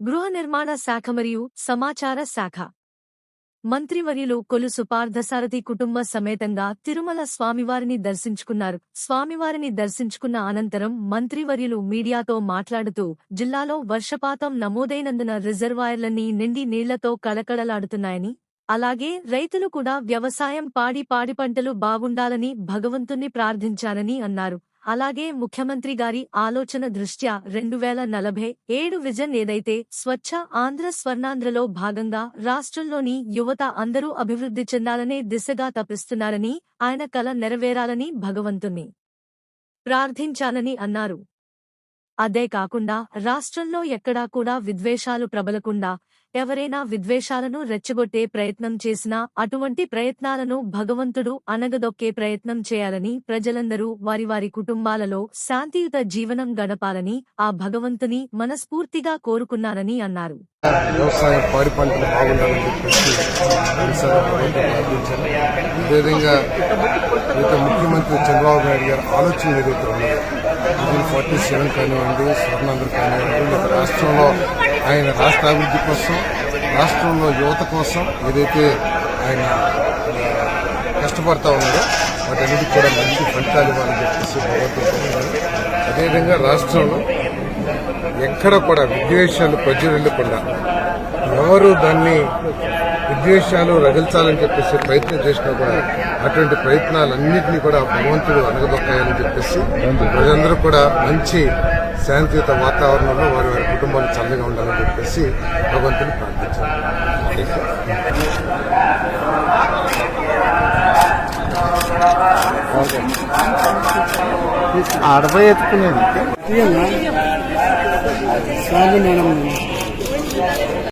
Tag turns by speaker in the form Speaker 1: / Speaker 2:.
Speaker 1: గృహ నిర్మాణ శాఖ మరియు సమాచార శాఖ. మంత్రివర్యులు కొలుసు పార్థసారథి కుటుంబ సమేతంగా తిరుమల స్వామివారిని దర్శించుకున్నారు. స్వామివారిని దర్శించుకున్న అనంతరం మంత్రివర్యులు మీడియాతో మాట్లాడుతూ జిల్లాలో వర్షపాతం నమోదైనందున రిజర్వాయర్లన్నీ నిండి నీళ్ళతో కళకళలాడుతున్నాయని అలాగే రైతులు కూడా వ్యవసాయం పాడి పాడి పంటలు బాగుండాలని భగవంతుణ్ణి ప్రార్థించారని అన్నారు. అలాగే ముఖ్యమంత్రి గారి ఆలోచన దృష్ట్యా రెండు వేల నలభై ఏడు విజన్ ఏదైతే స్వచ్ఛ ఆంధ్ర స్వర్ణాంధ్రలో భాగంగా రాష్ట్రంలోని యువత అందరూ అభివృద్ధి చెందాలనే దిశగా తపిస్తున్నారని ఆయన కల నెరవేరాలని భగవంతుణ్ణి ప్రార్థించాలని అన్నారు. అదే కాకుండా రాష్ట్రంలో ఎక్కడా కూడా విద్వేషాలు ప్రబలకుండా ఎవరైనా విద్వేషాలను రెచ్చగొట్టే ప్రయత్నం చేసినా అటువంటి ప్రయత్నాలను భగవంతుడు అనగదొక్కే ప్రయత్నం చేయాలని ప్రజలందరూ వారి వారి కుటుంబాలలో శాంతియుత జీవనం గడపాలని ఆ భగవంతుని మనస్ఫూర్తిగా కోరుకున్నారని అన్నారు.
Speaker 2: వ్యవసాయం పాడి పంటలు బాగుండాలని చెప్పేసి అదేవిధంగా అయితే ముఖ్యమంత్రి చంద్రబాబు నాయుడు గారు ఆలోచన ఏదైతే ఉన్నాయో ఫార్టీ సెవెన్ కానివ్వండి స్వర్ణాంధ్ర కానివ్వండి రాష్ట్రంలో ఆయన రాష్ట్ర అభివృద్ధి కోసం రాష్ట్రంలో యువత కోసం ఏదైతే ఆయన ఆ, కష్టపడతా ఉన్నారో వాటన్నిటికీ కూడా మంచి ఫలితాలు ఇవ్వాలని చెప్పేసి భగవంతుడు అదేవిధంగా రాష్ట్రంలో ఎక్కడ కూడా విద్వేషాలు వెళ్ళకుండా ఎవరు దాన్ని విద్వేషాలు రగిల్చాలని చెప్పేసి ప్రయత్నం చేసినా కూడా అటువంటి ప్రయత్నాలన్నింటినీ కూడా భగవంతుడు అనగదొక్కాయని చెప్పేసి ప్రజలందరూ కూడా మంచి శాంతియుత వాతావరణంలో వారి వారి కుటుంబాలు చల్లగా ఉండాలని చెప్పేసి భగవంతుని ప్రార్థించారు.
Speaker 3: ఆడపోయి ఎత్తుకునేది.
Speaker 4: స్వామి నేను